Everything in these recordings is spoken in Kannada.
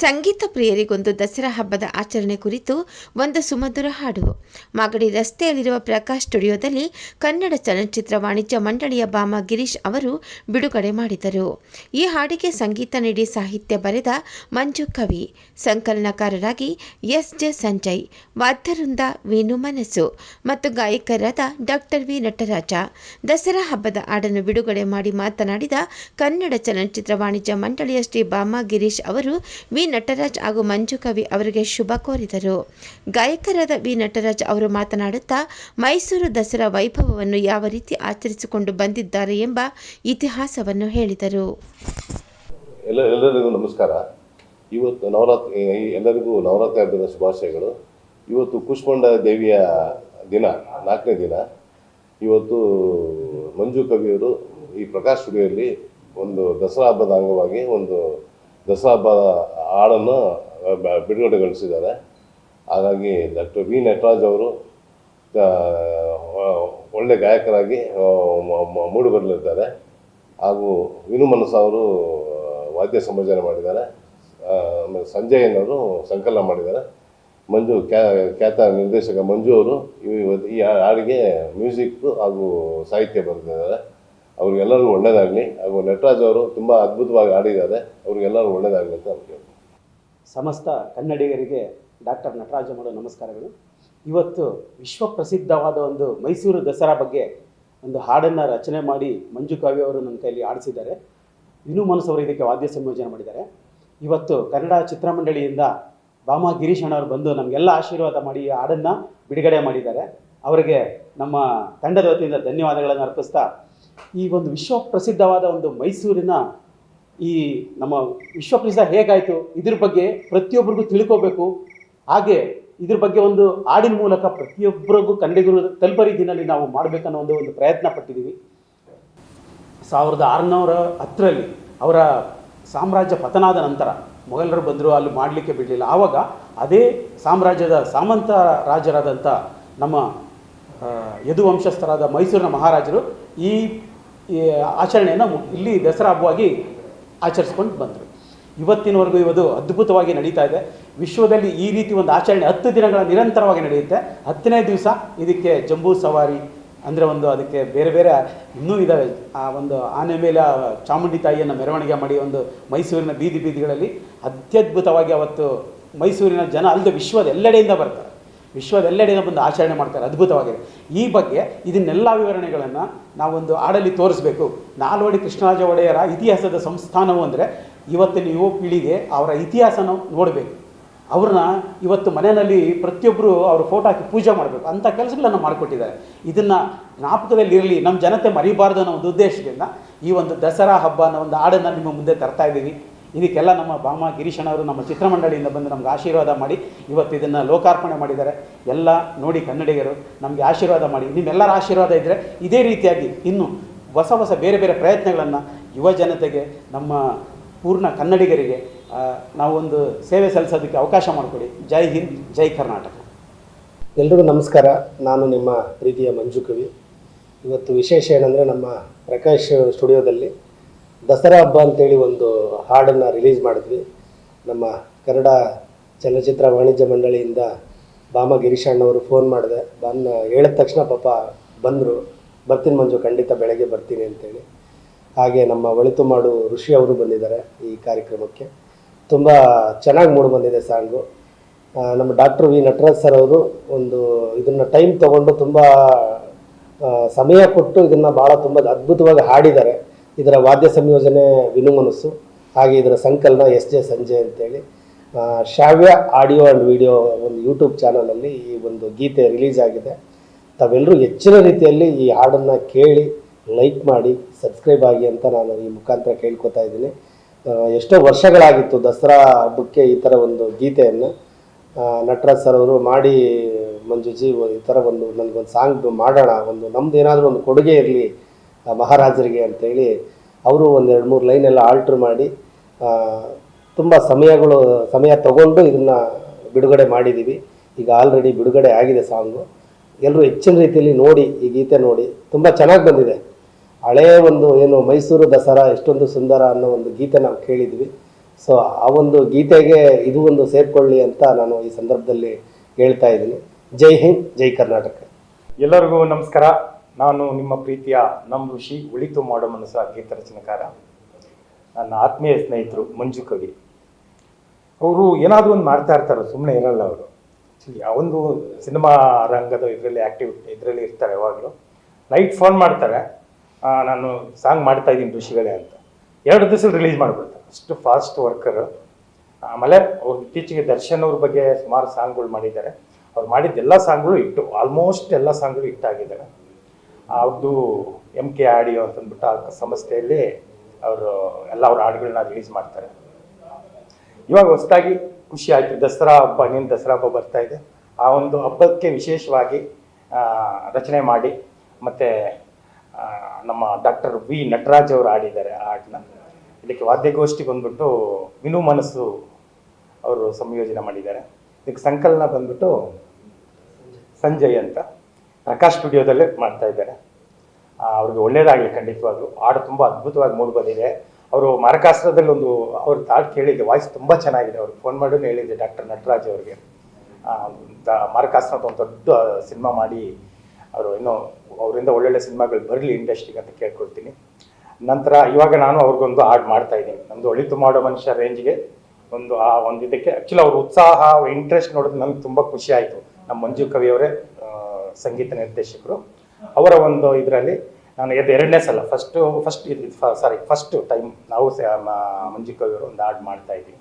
ಸಂಗೀತ ಪ್ರಿಯರಿಗೊಂದು ದಸರಾ ಹಬ್ಬದ ಆಚರಣೆ ಕುರಿತು ಒಂದು ಸುಮಧುರ ಹಾಡು. ಮಾಗಡಿ ರಸ್ತೆಯಲ್ಲಿರುವ ಪ್ರಕಾಶ್ ಸ್ಟುಡಿಯೋದಲ್ಲಿ ಕನ್ನಡ ಚಲನಚಿತ್ರ ವಾಣಿಜ್ಯ ಮಂಡಳಿಯ ಬಾಮ ಗಿರೀಶ್ ಅವರು ಬಿಡುಗಡೆ ಮಾಡಿದರು. ಈ ಹಾಡಿಗೆ ಸಂಗೀತ ನೀಡಿ ಸಾಹಿತ್ಯ ಬರೆದ ಮಂಜು ಕವಿ, ಸಂಕಲನಕಾರರಾಗಿ ಎಸ್ ಜೆ ಸಂಜಯ್ ವಾದ್ಯರುಂದ ವೇಣು ಮನಸ್ಸು ಮತ್ತು ಗಾಯಕರಾದ ಡಾಕ್ಟರ್ ವಿ ನಟರಾಜ. ದಸರಾ ಹಬ್ಬದ ಹಾಡನ್ನು ಬಿಡುಗಡೆ ಮಾಡಿ ಮಾತನಾಡಿದ ಕನ್ನಡ ಚಲನಚಿತ್ರ ವಾಣಿಜ್ಯ ಮಂಡಳಿಯ ಶ್ರೀ ಬಾಮ ಗಿರೀಶ್ ಅವರು ವಿ ನಟರಾಜ್ ಹಾಗೂ ಮಂಜು ಕವಿ ಅವರಿಗೆ ಶುಭ ಕೋರಿದರು. ಗಾಯಕರಾದ ವಿ ನಟರಾಜ್ ಅವರು ಮಾತನಾಡುತ್ತಾ, ಮೈಸೂರು ದಸರಾ ವೈಭವವನ್ನು ಯಾವ ರೀತಿ ಆಚರಿಸಿಕೊಂಡು ಬಂದಿದ್ದಾರೆ ಎಂಬ ಇತಿಹಾಸವನ್ನು ಹೇಳಿದರು. ಎಲ್ಲ, ಎಲ್ಲರಿಗೂ ನಮಸ್ಕಾರ. ಇವತ್ತು ನವರಾತ್ರಿ ಎಲ್ಲರಿಗೂ ನವರಾತ್ರಿ ಹಬ್ಬದ ಶುಭಾಶಯಗಳು. ಇವತ್ತು ಕುಷ್ಮಂಡ ದೇವಿಯ ದಿನ, ನಾಲ್ಕನೇ ದಿನ. ಇವತ್ತು ಮಂಜು ಕವಿಯವರು ಈ ಪ್ರಕಾಶ್ ಸ್ಟುಡಿಯೋಲ್ಲಿ ಒಂದು ದಸರಾ ಹಬ್ಬದ ಅಂಗವಾಗಿ ಒಂದು ದಸರಾ ಹಬ್ಬದ ಹಾಡನ್ನು ಬಿಡುಗಡೆಗೊಳಿಸಿದ್ದಾರೆ ಹಾಗಾಗಿ ಡಾಕ್ಟರ್ ವಿ ನಟರಾಜ್ ಅವರು ಒಳ್ಳೆ ಗಾಯಕರಾಗಿ ಆ, ಮ- ಮ- ಮೂಡಿ ಬರಲಿದ್ದಾರೆ ಹಾಗೂ ವಿನು ಮನಸ್ಸು ಅವರು ವಾದ್ಯ ಸಂಭೋಜನೆ ಮಾಡಿದ್ದಾರೆ. ಆಮೇಲೆ ಸಂಜಯನವರು ಸಂಕಲನ ಮಾಡಿದ್ದಾರೆ. ಮಂಜು ಖ್ಯಾತ ನಿರ್ದೇಶಕ ಮಂಜು ಅವರು ಈ ಹಾಡಿಗೆ ಮ್ಯೂಸಿಕ್ ಹಾಗೂ ಸಾಹಿತ್ಯ ಬರೆದಿದ್ದಾರೆ. ಅವ್ರಿಗೆಲ್ಲರಿಗೂ ಒಳ್ಳೆಯದಾಗಲಿ ಹಾಗೂ ನಟರಾಜ್ ಅವರು ತುಂಬ ಅದ್ಭುತವಾಗಿ ಆಡಿದ್ದಾರೆ ಅವ್ರಿಗೆಲ್ಲರಿಗೂ ಒಳ್ಳೇದಾಗಲಿ ಅಂತ ನಾನು ಕೇಳ್ತೀನಿ. ಸಮಸ್ತ ಕನ್ನಡಿಗರಿಗೆ ಡಾಕ್ಟರ್ ನಟರಾಜ ಮಾಡೋ ನಮಸ್ಕಾರಗಳು. ಇವತ್ತು ವಿಶ್ವಪ್ರಸಿದ್ಧವಾದ ಒಂದು ಮೈಸೂರು ದಸರಾ ಬಗ್ಗೆ ಒಂದು ಹಾಡನ್ನು ರಚನೆ ಮಾಡಿ ಮಂಜು ಕಾವ್ಯ ಅವರು ನನ್ನ ಕೈಯಲ್ಲಿ ಆಡಿಸಿದ್ದಾರೆ ವಿನು ಮನಸ್ಸವರು ಅವರು ಇದಕ್ಕೆ ವಾದ್ಯ ಸಂಯೋಜನೆ ಮಾಡಿದ್ದಾರೆ. ಇವತ್ತು ಕನ್ನಡ ಚಿತ್ರಮಂಡಳಿಯಿಂದ ಬಾಮ ಗಿರೀಶ್ ಅಣ್ಣವರು ಬಂದು ನಮಗೆಲ್ಲ ಆಶೀರ್ವಾದ ಮಾಡಿ ಈ ಹಾಡನ್ನು ಬಿಡುಗಡೆ ಮಾಡಿದ್ದಾರೆ. ಅವರಿಗೆ ನಮ್ಮ ತಂಡದ ವತಿಯಿಂದ ಧನ್ಯವಾದಗಳನ್ನು ಅರ್ಪಿಸ್ತಾ ಈ ಒಂದು ವಿಶ್ವ ಪ್ರಸಿದ್ಧವಾದ ಒಂದು ಮೈಸೂರಿನ ಈ ನಮ್ಮ ವಿಶ್ವಪ್ರಸಿದ್ಧ ಹೇಗಾಯಿತು? ಇದ್ರ ಬಗ್ಗೆ ಪ್ರತಿಯೊಬ್ಬರಿಗೂ ತಿಳ್ಕೋಬೇಕು. ಹಾಗೆ ಇದ್ರ ಬಗ್ಗೆ ಒಂದು ಹಾಡಿನ ಮೂಲಕ ಪ್ರತಿಯೊಬ್ಬರಿಗೂ ಕನ್ನಡಿಗರು ತಲುಪರಿ ರೀತಿಯಲ್ಲಿ ನಾವು ಮಾಡಬೇಕನ್ನೋ ಒಂದು ಒಂದು ಪ್ರಯತ್ನ ಪಟ್ಟಿದ್ದೀವಿ. ಸಾವಿರದ ಆರುನೂರ ಹತ್ತರಲ್ಲಿ ಅವರ ಸಾಮ್ರಾಜ್ಯ ಪತನಾದ ನಂತರ ಮೊಘಲರು ಬಂದರು ಅಲ್ಲಿ ಮಾಡಲಿಕ್ಕೆ ಬಿಡಲಿಲ್ಲ. ಆವಾಗ ಅದೇ ಸಾಮ್ರಾಜ್ಯದ ಸಾಮಂತ ರಾಜರಾದಂಥ ನಮ್ಮ ಯದುವಂಶಸ್ಥರಾದ ಮೈಸೂರಿನ ಮಹಾರಾಜರು ಈ ಆಚರಣೆಯನ್ನು ಇಲ್ಲಿ ದಸರಾ ಹಬ್ಬವಾಗಿ ಆಚರಿಸ್ಕೊಂಡು ಬಂದರು. ಇವತ್ತಿನವರೆಗೂ ಇವತ್ತು ಅದ್ಭುತವಾಗಿ ನಡೀತಾ ಇದೆ. ವಿಶ್ವದಲ್ಲಿ ಈ ರೀತಿ ಒಂದು ಆಚರಣೆ ಹತ್ತು ದಿನಗಳ ನಿರಂತರವಾಗಿ ನಡೆಯುತ್ತೆ. ಹತ್ತನೇ ದಿವಸ ಇದಕ್ಕೆ ಜಂಬೂ ಸವಾರಿ ಅಂದರೆ ಒಂದು ಅದಕ್ಕೆ ಬೇರೆ ಬೇರೆ ಇನ್ನೂ ಇದ್ದಾವೆ ಆ ಒಂದು ಆನೆ ಮೇಲೆ ಚಾಮುಂಡಿ ತಾಯಿಯನ್ನು ಮೆರವಣಿಗೆ ಮಾಡಿ ಒಂದು ಮೈಸೂರಿನ ಬೀದಿ ಬೀದಿಗಳಲ್ಲಿ ಅತ್ಯದ್ಭುತವಾಗಿ ಅವತ್ತು ಮೈಸೂರಿನ ಜನ ಅಲ್ಲದೆ ವಿಶ್ವದ ಎಲ್ಲೆಡೆಯಿಂದ ಬರ್ತಾರೆ. ವಿಶ್ವದ ಎಲ್ಲೆಡೆಯಿಂದ ಬಂದು ಆಚರಣೆ ಮಾಡ್ತಾರೆ, ಅದ್ಭುತವಾಗಿದೆ. ಈ ಬಗ್ಗೆ ಇದನ್ನೆಲ್ಲ ವಿವರಣೆಗಳನ್ನು ನಾವೊಂದು ಹಾಡಲ್ಲಿ ತೋರಿಸ್ಬೇಕು. ನಾಲ್ವಡಿ ಕೃಷ್ಣರಾಜ ಒಡೆಯರ ಇತಿಹಾಸದ ಸಂಸ್ಥಾನವು ಅಂದರೆ ಇವತ್ತಿನ ಯುವ ಪೀಳಿಗೆ ಅವರ ಇತಿಹಾಸನ ನೋಡಬೇಕು. ಅವ್ರನ್ನ ಇವತ್ತು ಮನೆಯಲ್ಲಿ ಪ್ರತಿಯೊಬ್ಬರು ಅವ್ರ ಫೋಟೋ ಹಾಕಿ ಪೂಜೆ ಮಾಡಬೇಕು. ಅಂಥ ಕೆಲಸಗಳನ್ನು ಮಾಡಿಕೊಟ್ಟಿದ್ದಾರೆ. ಇದನ್ನು ಜ್ಞಾಪಕದಲ್ಲಿ ಇರಲಿ ನಮ್ಮ ಜನತೆ ಮರಿಬಾರ್ದು ಅನ್ನೋ ಒಂದು ಉದ್ದೇಶದಿಂದ ಈ ಒಂದು ದಸರಾ ಹಬ್ಬ ಅನ್ನೋ ಒಂದು ಹಾಡನ್ನು ನಿಮ್ಮ ಮುಂದೆ ತರ್ತಾ ಇದ್ದೀವಿ. ಇದಕ್ಕೆಲ್ಲ ನಮ್ಮ ಬಾಮ ಗಿರೀಶಣ್ಣವರು ನಮ್ಮ ಚಿತ್ರಮಂಡಳಿಯಿಂದ ಬಂದು ನಮ್ಗೆ ಆಶೀರ್ವಾದ ಮಾಡಿ ಇವತ್ತು ಇದನ್ನು ಲೋಕಾರ್ಪಣೆ ಮಾಡಿದ್ದಾರೆ. ಎಲ್ಲ ನೋಡಿ ಕನ್ನಡಿಗರು, ನಮಗೆ ಆಶೀರ್ವಾದ ಮಾಡಿ. ನಿಮ್ಮೆಲ್ಲರ ಆಶೀರ್ವಾದ ಇದ್ದರೆ ಇದೇ ರೀತಿಯಾಗಿ ಇನ್ನು ಹೊಸ ಹೊಸ ಬೇರೆ ಬೇರೆ ಪ್ರಯತ್ನಗಳನ್ನು ಯುವ ಜನತೆಗೆ, ನಮ್ಮ ಪೂರ್ಣ ಕನ್ನಡಿಗರಿಗೆ ನಾವೊಂದು ಸೇವೆ ಸಲ್ಲಿಸೋದಕ್ಕೆ ಅವಕಾಶ ಮಾಡಿಕೊಡಿ. ಜೈ ಹಿಂದ್, ಜೈ ಕರ್ನಾಟಕ. ಎಲ್ರಿಗೂ ನಮಸ್ಕಾರ. ನಾನು ನಿಮ್ಮ ಪ್ರೀತಿಯ ಮಂಜು ಕವಿ. ಇವತ್ತು ವಿಶೇಷ ಏನಂದರೆ ನಮ್ಮ ಪ್ರಕಾಶ್ ಸ್ಟುಡಿಯೋದಲ್ಲಿ ದಸರಾ ಹಬ್ಬ ಅಂತೇಳಿ ಒಂದು ಹಾಡನ್ನು ರಿಲೀಸ್ ಮಾಡಿದ್ವಿ. ನಮ್ಮ ಕನ್ನಡ ಚಲನಚಿತ್ರ ವಾಣಿಜ್ಯ ಮಂಡಳಿಯಿಂದ ಬಾಮ ಗಿರೀಶಣ್ಣವರು ಫೋನ್ ಮಾಡಿದೆ. ಬಂದು ಹೇಳಿದ ತಕ್ಷಣ ಪಾಪ ಬಂದರು. ಬರ್ತೀನಿ ಮಂಜು, ಖಂಡಿತ ಬೆಳಗ್ಗೆ ಬರ್ತೀನಿ ಅಂತೇಳಿ. ಹಾಗೆ ನಮ್ಮ ಒಳಿತು ಮಾಡು ಋಷಿ ಅವರು ಬಂದಿದ್ದಾರೆ ಈ ಕಾರ್ಯಕ್ರಮಕ್ಕೆ. ತುಂಬ ಚೆನ್ನಾಗಿ ಮೂಡಿ ಬಂದಿದೆ ಸಾಂಗು. ನಮ್ಮ ಡಾಕ್ಟರ್ ವಿ ನಟರಾಜ್ ಸರ್ ಅವರು ಒಂದು ಇದನ್ನು ಟೈಮ್ ತಗೊಂಡು ತುಂಬ ಸಮಯ ಕೊಟ್ಟು ಇದನ್ನು ಭಾಳ ತುಂಬ ಅದ್ಭುತವಾಗಿ ಹಾಡಿದ್ದಾರೆ. ಇದರ ವಾದ್ಯ ಸಂಯೋಜನೆ ವಿನುಮನಸ್ಸು ಹಾಗೆ ಇದರ ಸಂಕಲನ ಎಸ್ ಜೆ ಸಂಜೆ ಅಂತೇಳಿ. ಶಾವ್ಯ ಆಡಿಯೋ ಆ್ಯಂಡ್ ವಿಡಿಯೋ ಒಂದು ಯೂಟ್ಯೂಬ್ ಚಾನಲಲ್ಲಿ ಈ ಒಂದು ಗೀತೆ ರಿಲೀಸ್ ಆಗಿದೆ. ತಾವೆಲ್ಲರೂ ಹೆಚ್ಚಿನ ರೀತಿಯಲ್ಲಿ ಈ ಹಾಡನ್ನು ಕೇಳಿ, ಲೈಕ್ ಮಾಡಿ, ಸಬ್ಸ್ಕ್ರೈಬ್ ಆಗಿ ಅಂತ ನಾನು ಈ ಮುಖಾಂತರ ಕೇಳ್ಕೊತಾ ಇದ್ದೀನಿ. ಎಷ್ಟೋ ವರ್ಷಗಳಾಗಿತ್ತು ದಸರಾ ಹಬ್ಬಕ್ಕೆ ಈ ಥರ ಒಂದು ಗೀತೆಯನ್ನು. ನಟರಾಜ್ ಸರ್ ಅವರು ಮಾಡಿ, ಮಂಜುಜಿ, ಈ ಥರ ಒಂದು ನನಗೊಂದು ಸಾಂಗ್ ಮಾಡೋಣ, ಒಂದು ನಮ್ದು ಏನಾದರೂ ಒಂದು ಕೊಡುಗೆ ಇರಲಿ ಮಹಾರಾಜರಿಗೆ ಅಂತೇಳಿ ಅವರು ಒಂದೆರಡು ಮೂರು ಲೈನೆಲ್ಲ ಆಲ್ಟ್ರ್ ಮಾಡಿ ತುಂಬ ಸಮಯಗಳು, ಸಮಯ ತಗೊಂಡು ಇದನ್ನು ಬಿಡುಗಡೆ ಮಾಡಿದ್ದೀವಿ ಈಗ ಆಲ್ರೆಡಿ ಬಿಡುಗಡೆ ಆಗಿದೆ ಸಾಂಗು ಎಲ್ಲರೂ ಹೆಚ್ಚಿನ ರೀತಿಯಲ್ಲಿ ನೋಡಿ ಈ ಗೀತೆ ನೋಡಿ. ತುಂಬ ಚೆನ್ನಾಗಿ ಬಂದಿದೆ. ಹಳೆಯ ಒಂದು ಏನು ಮೈಸೂರು ದಸರಾ, ಎಷ್ಟೊಂದು ಸುಂದರ ಅನ್ನೋ ಒಂದು ಗೀತೆ ನಾವು ಕೇಳಿದ್ವಿ. ಸೊ ಆ ಒಂದು ಗೀತೆಗೆ ಇದು ಒಂದು ಸೇರ್ಕೊಳ್ಳಿ ಅಂತ ನಾನು ಈ ಸಂದರ್ಭದಲ್ಲಿ ಹೇಳ್ತಾ ಇದ್ದೀನಿ. ಜೈ ಹಿಂದ್, ಜೈ ಕರ್ನಾಟಕ. ಎಲ್ಲರಿಗೂ ನಮಸ್ಕಾರ. ನಾನು ನಿಮ್ಮ ಪ್ರೀತಿಯ ನಮ್ಮ ಋಷಿ ಉಳಿತು ಮಾಡೋ ಮನಸ್ಸ ಗೀತ ರಚನೆಕಾರ ನನ್ನ ಆತ್ಮೀಯ ಸ್ನೇಹಿತರು ಮಂಜು ಕವಿ ಅವರು ಏನಾದರೂ ಒಂದು ಮಾಡ್ತಾ ಇರ್ತಾರೆ ಸುಮ್ಮನೆ ಇರಲ್ಲ ಅವರು. ಒಂದು ಸಿನಿಮಾ ರಂಗದ ಇದರಲ್ಲಿ ಆ್ಯಕ್ಟಿವ್ ಇದರಲ್ಲಿ ಇರ್ತಾರೆ ಯಾವಾಗಲೂ. ನೈಟ್ ಫೋನ್ ಮಾಡ್ತಾರೆ ನಾನು ಸಾಂಗ್ ಮಾಡ್ತಾ ಇದ್ದೀನಿ ಋಷಿಗಳೇ ಅಂತ. ಎರಡು ದಿವಸ ರಿಲೀಸ್ ಮಾಡಿಬಿಡ್ತಾರೆ. ಅಷ್ಟು ಫಾಸ್ಟ್ ವರ್ಕರು ಆಮೇಲೆ ಅವ್ರು ಇತ್ತೀಚೆಗೆ ದರ್ಶನ್ ಅವ್ರ ಬಗ್ಗೆ ಸುಮಾರು ಸಾಂಗ್ಗಳು ಮಾಡಿದ್ದಾರೆ. ಅವ್ರು ಮಾಡಿದ ಎಲ್ಲ ಸಾಂಗ್ಗಳು ಇಟ್ಟು ಆಲ್ಮೋಸ್ಟ್ ಎಲ್ಲ ಸಾಂಗ್ಗಳು ಹಿಟ್ಟಾಗಿದ್ದಾರೆ ಅವ್ರದ್ದು ಎಂ ಕೆ ಆಡಿಯೋ ಅಂತಂದ್ಬಿಟ್ಟು ಆ ಸಂಸ್ಥೆಯಲ್ಲಿ ಅವರು ಎಲ್ಲ ಅವ್ರ ಹಾಡುಗಳನ್ನ ರಿಲೀಸ್ ಮಾಡ್ತಾರೆ. ಇವಾಗ ಹೊಸದಾಗಿ ಖುಷಿ ಆಯಿತು. ದಸರಾ ಹಬ್ಬ ನಿನ್ನ ದಸರಾ ಹಬ್ಬ ಬರ್ತಾ ಇದೆ. ಆ ಒಂದು ಹಬ್ಬಕ್ಕೆ ವಿಶೇಷವಾಗಿ ರಚನೆ ಮಾಡಿ ಮತ್ತು ನಮ್ಮ ಡಾಕ್ಟರ್ ವಿ ನಟರಾಜ್ ಅವರು ಆಡಿದ್ದಾರೆ ಆ ಹಾಡನ್ನ. ಇದಕ್ಕೆ ವಾದ್ಯಗೋಷ್ಠಿ ಬಂದ್ಬಿಟ್ಟು ವಿನು ಮನಸ್ಸು ಅವರು ಸಂಯೋಜನೆ ಮಾಡಿದ್ದಾರೆ. ಇದಕ್ಕೆ ಸಂಕಲನ ಬಂದ್ಬಿಟ್ಟು ಸಂಜಯ್ ಅಂತ. ಪ್ರಕಾಶ್ ಸ್ಟುಡಿಯೋದಲ್ಲೇ ಮಾಡ್ತಾ ಇದ್ದಾರೆ. ಅವ್ರಿಗೆ ಒಳ್ಳೇದಾಗಲಿ ಖಂಡಿತವಾಗ್ಲೂ. ಹಾಡು ತುಂಬ ಅದ್ಭುತವಾಗಿ ಮೂಡಿ ಬಂದಿದೆ. ಅವರು ಮಾರಕಾಸ್ತ್ರದಲ್ಲಿ ಒಂದು ಅವ್ರ ಹಾಡು ಕೇಳಿದ್ದೆ ವಾಯ್ಸ್ ತುಂಬ ಚೆನ್ನಾಗಿದೆ ಅವ್ರು ಫೋನ್ ಮಾಡಿ ಹೇಳಿದ್ದೆ ಡಾಕ್ಟರ್ ನಟರಾಜ್ ಅವ್ರಿಗೆ. ಮಾರಕಾಸ್ತ್ರ ಒಂದು ದೊಡ್ಡ ಸಿನಿಮಾ ಮಾಡಿ ಅವರು ಇನ್ನೂ ಅವರಿಂದ ಒಳ್ಳೊಳ್ಳೆ ಸಿನಿಮಾಗಳು ಬರಲಿ ಇಂಡಸ್ಟ್ರಿಗೆ ಅಂತ ಕೇಳ್ಕೊಳ್ತೀನಿ. ನಂತರ ಇವಾಗ ನಾನು ಅವ್ರಿಗೊಂದು ಹಾಡು ಮಾಡ್ತಾ ಇದ್ದೀನಿ. ನಮ್ಮದು ಒಳಿತು ಮಾಡೋ ಮನುಷ್ಯ ರೇಂಜ್ಗೆ ಒಂದು ಆ ಒಂದು ಇದಕ್ಕೆ ಆ್ಯಕ್ಚುಲಿ ಅವ್ರ ಉತ್ಸಾಹ ಇಂಟ್ರೆಸ್ಟ್ ನೋಡಿದ್ರೆ ನನಗೆ ತುಂಬ ಖುಷಿ ಆಯಿತು. ನಮ್ಮ ಮಂಜು ಕವಿ ಅವರೇ ಆ, ಸಂಗೀತ ನಿರ್ದೇಶಕರು. ಅವರ ಒಂದು ಇದರಲ್ಲಿ ನಾನು ಎದ್ದು ಎರಡನೇ ಸಲ ಫಸ್ಟು ಫಸ್ಟ್ ಇದು ಸಾರಿ ಫಸ್ಟ್ ಟೈಮ್ ನಾವು ಮಂಜು ಕವಿ ಅವರು ಒಂದು ಹಾಡು ಮಾಡ್ತಾ ಇದ್ದೀವಿ.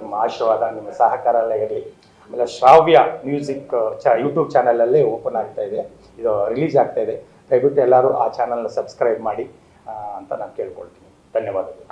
ನಿಮ್ಮ ಆಶೀರ್ವಾದ, ನಿಮ್ಮ ಸಹಕಾರ ಎಲ್ಲ ಇರಲಿ. ಆಮೇಲೆ ಶ್ರಾವ್ಯ ಮ್ಯೂಸಿಕ್, ಚ, ಯೂಟ್ಯೂಬ್ ಚಾನಲಲ್ಲೇ ಓಪನ್ ಆಗ್ತಾ ಇದೆ. ಇದು ರಿಲೀಸ್ ಆಗ್ತಾ ಇದೆ. ದಯವಿಟ್ಟು ಎಲ್ಲರೂ ಆ ಚಾನಲ್ನ ಸಬ್ಸ್ಕ್ರೈಬ್ ಮಾಡಿ ಅಂತ ನಾನು ಕೇಳ್ಕೊಳ್ತೀನಿ. ಧನ್ಯವಾದಗಳು.